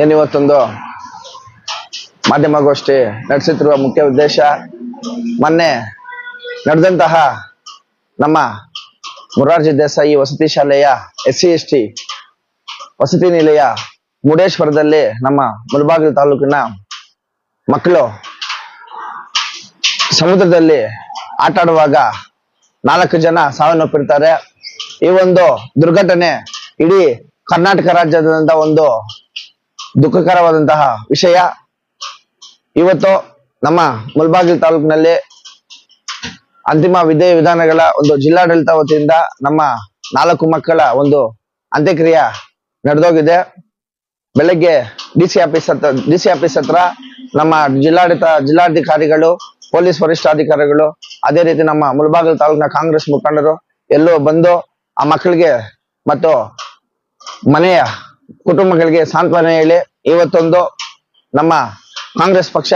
ಏನಿವತ್ತೊಂದು ಮಾಧ್ಯಮಗೋಷ್ಠಿ ನಡೆಸುತ್ತಿರುವ ಮುಖ್ಯ ಉದ್ದೇಶ, ಮೊನ್ನೆ ನಡೆದಂತಹ ನಮ್ಮ ಮುರಾರ್ಜಿ ದೇಸಾಯಿ ವಸತಿ ಶಾಲೆಯ ಎಸ್ ಸಿ ಎಸ್ ಟಿ ವಸತಿ ನಿಲಯ ಮುರುಡೇಶ್ವರದಲ್ಲಿ ನಮ್ಮ ಮುಳಬಾಗಿಲು ತಾಲೂಕಿನ ಮಕ್ಕಳು ಸಮುದ್ರದಲ್ಲಿ ಆಟ ಆಡುವಾಗ ನಾಲ್ಕು ಜನ ಸಾವನ್ನಪ್ಪಿರ್ತಾರೆ ಈ ಒಂದು ದುರ್ಘಟನೆ ಇಡೀ ಕರ್ನಾಟಕ ರಾಜ್ಯದ ಒಂದು ದುಃಖಕರವಾದಂತಹ ವಿಷಯ. ಇವತ್ತು ನಮ್ಮ ಮುಲ್ಬಾಗಿಲ್ ತಾಲೂಕಿನಲ್ಲಿ ಅಂತಿಮ ವಿಧಿ ವಿಧಾನಗಳ ಒಂದು ಜಿಲ್ಲಾಡಳಿತ ವತಿಯಿಂದ ನಮ್ಮ ನಾಲ್ಕು ಮಕ್ಕಳ ಒಂದು ಅಂತ್ಯಕ್ರಿಯೆ ನಡೆದೋಗಿದೆ. ಬೆಳಗ್ಗೆ ಡಿ ಸಿ ಆಫೀಸ್ ಹತ್ರ ಡಿ ಸಿ ಆಫೀಸ್ ಹತ್ರ ನಮ್ಮ ಜಿಲ್ಲಾಡಳಿತ, ಜಿಲ್ಲಾಧಿಕಾರಿಗಳು, ಪೊಲೀಸ್ ವರಿಷ್ಠಾಧಿಕಾರಿಗಳು, ಅದೇ ರೀತಿ ನಮ್ಮ ಮುಲ್ಬಾಗಲ್ ತಾಲೂಕಿನ ಕಾಂಗ್ರೆಸ್ ಮುಖಂಡರು ಎಲ್ಲೋ ಬಂದು ಆ ಮಕ್ಕಳಿಗೆ ಮತ್ತು ಮನೆಯ ಕುಟುಂಬಗಳಿಗೆ ಸಾಂತ್ವನ ಹೇಳಿ ಇವತ್ತೊಂದು ನಮ್ಮ ಕಾಂಗ್ರೆಸ್ ಪಕ್ಷ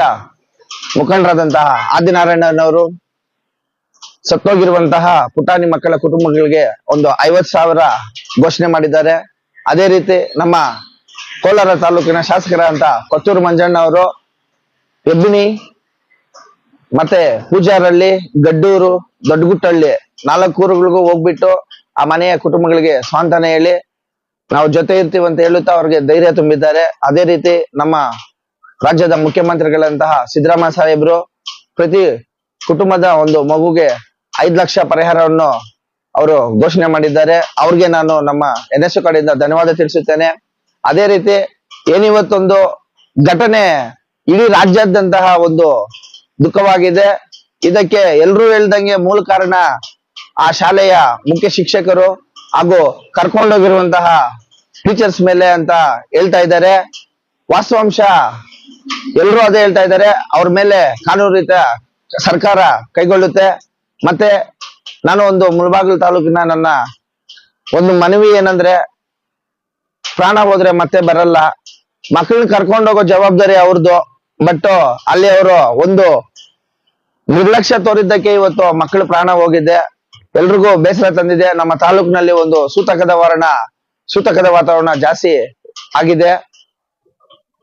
ಮುಖಂಡರಾದಂತಹ ಆದಿನಾರಾಯಣನವರು ಸತ್ತೋಗಿರುವಂತಹ ಪುಟಾಣಿ ಮಕ್ಕಳ ಕುಟುಂಬಗಳಿಗೆ ಒಂದು ಐವತ್ ಸಾವಿರ ಘೋಷಣೆ ಮಾಡಿದ್ದಾರೆ. ಅದೇ ರೀತಿ ನಮ್ಮ ಕೋಲಾರ ತಾಲೂಕಿನ ಶಾಸಕರಾದಂತ ಕೊತ್ತೂರು ಮಂಜಣ್ಣ ಅವರು, ಎಬ್ಬಿಣಿ ಮತ್ತೆ ಪೂಜಾರಳ್ಳಿ ಗಡ್ಡೂರು, ದೊಡ್ಡಗುಟ್ಟಳ್ಳಿ ನಾಲ್ಕು ಊರುಗಳಿಗೂ ಹೋಗ್ಬಿಟ್ಟು ಆ ಮನೆಯ ಕುಟುಂಬಗಳಿಗೆ ಸ್ವಾಂತನ ಹೇಳಿ ನಾವು ಜೊತೆ ಇರ್ತೀವಿ ಅಂತ ಹೇಳುತ್ತಾ ಅವ್ರಿಗೆ ಧೈರ್ಯ ತುಂಬಿದ್ದಾರೆ. ಅದೇ ರೀತಿ ನಮ್ಮ ರಾಜ್ಯದ ಮುಖ್ಯಮಂತ್ರಿಗಳಂತಹ ಸಿದ್ದರಾಮಯ್ಯ ಸಾಹೇಬ್ರು ಪ್ರತಿ ಕುಟುಂಬದ ಒಂದು ಮಗುಗೆ ಐದು ಲಕ್ಷ ಪರಿಹಾರವನ್ನು ಅವರು ಘೋಷಣೆ ಮಾಡಿದ್ದಾರೆ. ಅವ್ರಿಗೆ ನಾನು ನಮ್ಮ ಎನ್ ಎಸ್ ಕಡೆಯಿಂದ ಧನ್ಯವಾದ ತಿಳಿಸುತ್ತೇನೆ. ಅದೇ ರೀತಿ ಏನಿವತ್ತೊಂದು ಘಟನೆ ಇಡೀ ರಾಜ್ಯಾದ್ಯಂತಹ ಒಂದು ದುಃಖವಾಗಿದೆ. ಇದಕ್ಕೆ ಎಲ್ರೂ ಹೇಳ್ದಂಗೆ ಮೂಲ ಕಾರಣ ಆ ಶಾಲೆಯ ಮುಖ್ಯ ಶಿಕ್ಷಕರು ಹಾಗೂ ಕರ್ಕೊಂಡೋಗಿರುವಂತಹ ಟೀಚರ್ಸ್ ಮೇಲೆ ಅಂತ ಹೇಳ್ತಾ ಇದ್ದಾರೆ. ವಾಸ್ತವಾಂಶ ಎಲ್ಲರೂ ಅದೇ ಹೇಳ್ತಾ ಇದ್ದಾರೆ. ಅವ್ರ ಮೇಲೆ ಕಾನೂನು ರೀತಿಯ ಸರ್ಕಾರ ಕೈಗೊಳ್ಳುತ್ತೆ. ಮತ್ತೆ ನಾನು ಒಂದು ಮುಳಬಾಗಿಲು ತಾಲೂಕಿನ ನನ್ನ ಒಂದು ಮನವಿ ಏನಂದ್ರೆ, ಪ್ರಾಣ ಹೋದ್ರೆ ಮತ್ತೆ ಬರಲ್ಲ. ಮಕ್ಕಳನ್ನ ಕರ್ಕೊಂಡೋಗೋ ಜವಾಬ್ದಾರಿ ಅವ್ರದ್ದು ಬಟ್ ಅಲ್ಲಿ ಅವರು ಒಂದು ನಿರ್ಲಕ್ಷ್ಯ ತೋರಿದ್ದಕ್ಕೆ ಇವತ್ತು ಮಕ್ಕಳು ಪ್ರಾಣ ಹೋಗಿದೆ. ಎಲ್ರಿಗೂ ಬೇಸರ ತಂದಿದೆ. ನಮ್ಮ ತಾಲೂಕಿನಲ್ಲಿ ಒಂದು ಸೂತಕದ ವಾರಣ, ಸೂತಕದ ವಾತಾವರಣ ಜಾಸ್ತಿ ಆಗಿದೆ.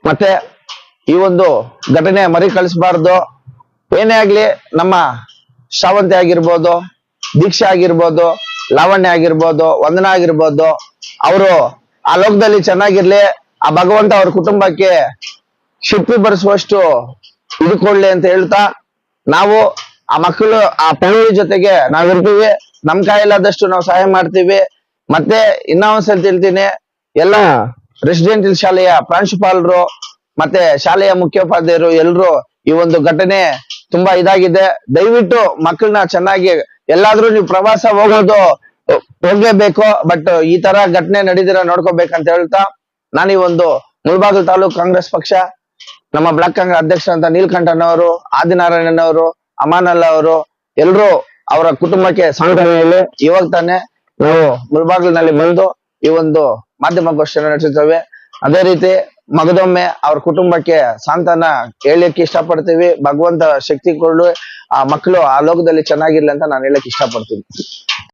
ಮತ್ತೆ ಈ ಒಂದು ಘಟನೆ ಮರಿ ಕಳಿಸಬಾರ್ದು. ಏನೇ ಆಗ್ಲಿ ನಮ್ಮ ಶ್ರಾವಂತಿ ಆಗಿರ್ಬೋದು, ದೀಕ್ಷೆ ಆಗಿರ್ಬೋದು, ಲಾವಣ್ಯ ಆಗಿರ್ಬೋದು, ವಂದನ ಆಗಿರ್ಬೋದು, ಅವರು ಆ ಲೋಕದಲ್ಲಿ ಚೆನ್ನಾಗಿರ್ಲಿ, ಆ ಭಗವಂತ ಅವ್ರ ಕುಟುಂಬಕ್ಕೆ ಶಿಪ್ಪಿ ಬರೆಸುವಷ್ಟು ಹಿಡ್ಕೊಳ್ಳಿ ಅಂತ ಹೇಳ್ತಾ ನಾವು ಆ ಮಕ್ಕಳು ಆ ಫ್ಯಾಮಿಲಿ ಜೊತೆಗೆ ನಾವಿರ್ತೀವಿ ನಮ್ ಕೈಲಾದಷ್ಟು ನಾವು ಸಹಾಯ ಮಾಡ್ತೀವಿ. ಮತ್ತೆ ಇನ್ನ ಒಂದ್ಸಲ ಹೇಳ್ತೀನಿ ಎಲ್ಲ ರೆಸಿಡೆನ್ಷಿಯಲ್ ಶಾಲೆಯ ಪ್ರಾಂಶುಪಾಲರು ಮತ್ತೆ ಶಾಲೆಯ ಮುಖ್ಯೋಪಾಧ್ಯಾಯರು ಎಲ್ರು ಈ ಒಂದು ಘಟನೆ ತುಂಬಾ ಇದಾಗಿದೆ. ದಯವಿಟ್ಟು ಮಕ್ಕಳನ್ನ ಚೆನ್ನಾಗಿ ಎಲ್ಲಾದ್ರೂ ನೀವು ಪ್ರವಾಸ ಹೋಗೋದು ಹೋಗ್ಲೇಬೇಕು ಬಟ್ ಈ ತರ ಘಟನೆ ನಡೀದಿರ ನೋಡ್ಕೋಬೇಕಂತ ಹೇಳ್ತಾ ನಾನು ಈ ಒಂದು ಮುಳಬಾಗಿಲು ತಾಲೂಕು ಕಾಂಗ್ರೆಸ್ ಪಕ್ಷ ನಮ್ಮ ಬ್ಲಾಕ್ ಕಾಂಗ್ರೆಸ್ ಅಧ್ಯಕ್ಷರಂತ ನೀಲ್ಕಂಠನವರು ಆದಿನಾರಾಯಣನವರು ಅಮಾನಲ್ಲ ಅವರು ಎಲ್ರು ಅವರ ಕುಟುಂಬಕ್ಕೆ ಸಂಘಟನೆಯಲ್ಲಿ ಇವಾಗ ತಾನೆ ನಾವು ಮುಳ್ಬಾಗಿಲಿನಲ್ಲಿ ಬಂದು ಈ ಒಂದು ಮಾಧ್ಯಮ ಗೋಷ್ಠಿಯನ್ನು ನಡೆಸುತ್ತೇವೆ. ಅದೇ ರೀತಿ ಮಗದೊಮ್ಮೆ ಅವ್ರ ಕುಟುಂಬಕ್ಕೆ ಸಾಂತ್ವನ ಹೇಳಲಿಕ್ಕೆ ಇಷ್ಟಪಡ್ತೀವಿ. ಭಗವಂತ ಶಕ್ತಿ ಕೊಡು ಆ ಮಕ್ಕಳು ಆ ಲೋಕದಲ್ಲಿ ಚೆನ್ನಾಗಿರ್ಲಿ ಅಂತ ನಾನು ಹೇಳಕ್ ಇಷ್ಟಪಡ್ತೀನಿ.